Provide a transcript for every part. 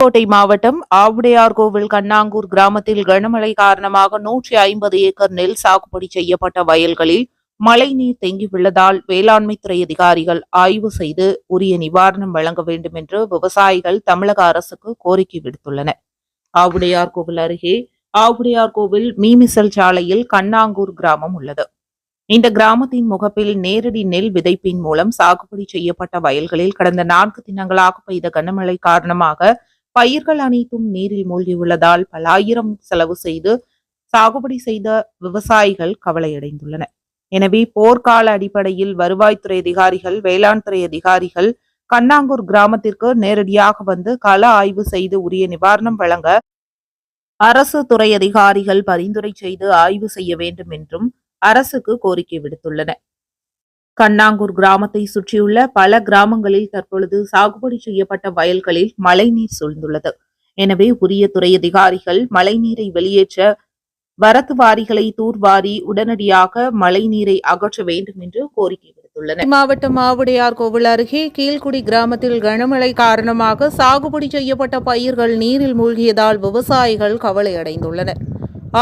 புதுக்கோட்டை மாவட்டம் ஆவுடையார்கோவில் கண்ணாங்கூர் கிராமத்தில் கனமழை காரணமாக நூற்றி ஐம்பது ஏக்கர் நெல் சாகுபடி செய்யப்பட்ட வயல்களில் மழைநீர் தேங்கியுள்ளதால் வேளாண்மைத்துறை அதிகாரிகள் ஆய்வு செய்து உரிய நிவாரணம் வழங்க வேண்டும் என்று விவசாயிகள் தமிழக அரசுக்கு கோரிக்கை விடுத்துள்ளனர். ஆவுடையார்கோவில் அருகே ஆவுடையார் கோவில் மீமிசல் சாலையில் கண்ணாங்கூர் கிராமம் உள்ளது. இந்த கிராமத்தின் முகப்பில் நேரடி நெல் விதைப்பின் மூலம் சாகுபடி செய்யப்பட்ட வயல்களில் கடந்த நான்கு தினங்களாக பெய்த கனமழை காரணமாக பயிர்கள் அனைத்தும் நீரில் மூழ்கியுள்ளதால் பல ஆயிரம் செலவு செய்து சாகுபடி செய்த விவசாயிகள் கவலையடைந்துள்ளனர். எனவே போர்க்கால அடிப்படையில் வருவாய்த்துறை அதிகாரிகள் வேளாண் துறை அதிகாரிகள் கண்ணாங்கூர் கிராமத்திற்கு நேரடியாக வந்து கள ஆய்வு செய்து உரிய நிவாரணம் வழங்க அரசு துறை அதிகாரிகள் பரிந்துரை செய்து ஆய்வு செய்ய வேண்டும் என்றும் அரசுக்கு கோரிக்கை விடுத்துள்ளனர். கண்ணாங்கூர் கிராமத்தை சுற்றியுள்ள பல கிராமங்களில் தற்பொழுது சாகுபடி செய்யப்பட்ட வயல்களில் மழைநீர் சூழ்ந்துள்ளது. எனவே உரிய துறை அதிகாரிகள் மழைநீரை வெளியேற்ற வரத்து வாரிகளை தூர்வாரி உடனடியாக மழைநீரை அகற்ற வேண்டும் என்று கோரிக்கை விடுத்துள்ளனர். மாவட்டம் மாவுடையார் கோவில் அருகே கீழ்குடி கிராமத்தில் கனமழை காரணமாக சாகுபடி செய்யப்பட்ட பயிர்கள் நீரில் மூழ்கியதால் விவசாயிகள் கவலை அடைந்துள்ளனர்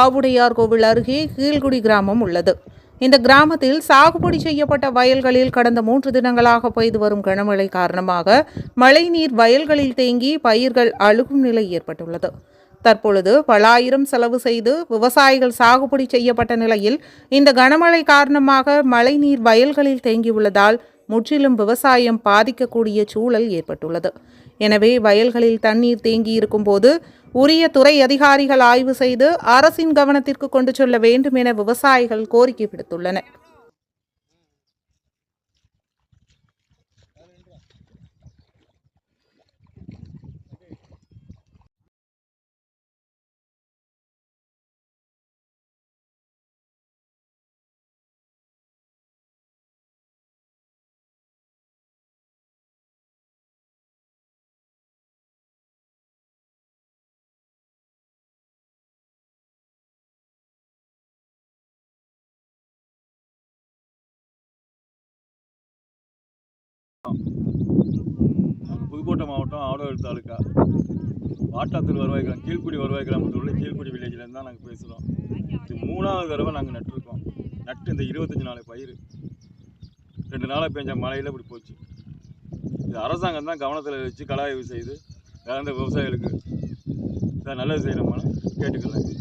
ஆவுடையார் கோவில் அருகே கீழ்குடி கிராமம் உள்ளது. இந்த கிராமத்தில் சாகுபடி செய்யப்பட்ட வயல்களில் கடந்த மூன்று தினங்களாக பெய்து வரும் கனமழை காரணமாக மழைநீர் வயல்களில் தேங்கி பயிர்கள் அழுகும் நிலை ஏற்பட்டுள்ளது. தற்பொழுது பல ஆயிரம் செலவு செய்து விவசாயிகள் சாகுபடி செய்யப்பட்ட நிலையில் இந்த கனமழை காரணமாக மழைநீர் வயல்களில் தேங்கியுள்ளதால் முற்றிலும் விவசாயம் பாதிக்கக்கூடிய சூழல் ஏற்பட்டுள்ளது. எனவே வயல்களில் தண்ணீர் தேங்கி இருக்கும்போது உரிய துறை அதிகாரிகள் ஆய்வு செய்து அரசின் கவனத்திற்கு கொண்டு செல்ல வேண்டும் என விவசாயிகள் கோரிக்கை விடுத்துள்ளனர். புதுக்கோட்டை மாவட்டம் ஆடவர் தாலுக்கா. வாட்டாத்தூர் வருவாய் கிராமம் கீழ்குடி வருவாய் கிராமத்தில் உள்ள கீழ்க்குடி வில்லேஜ்லேருந்து தான் நாங்கள் பேசுகிறோம் இது மூணாவது தடவை நாங்கள் நட்டிருக்கோம். நட்டு இந்த இருபத்தஞ்சி நாள் பயிர். ரெண்டு நாளாக பெஞ்ச மழையில் இப்படி போச்சு. இது அரசாங்கம் தான் கவனத்தில் வச்சு கலாய்வு செய்து இறந்த விவசாயிகளுக்கு இதை நல்லது செய்யணுமான்னு கேட்டுக்கலாம்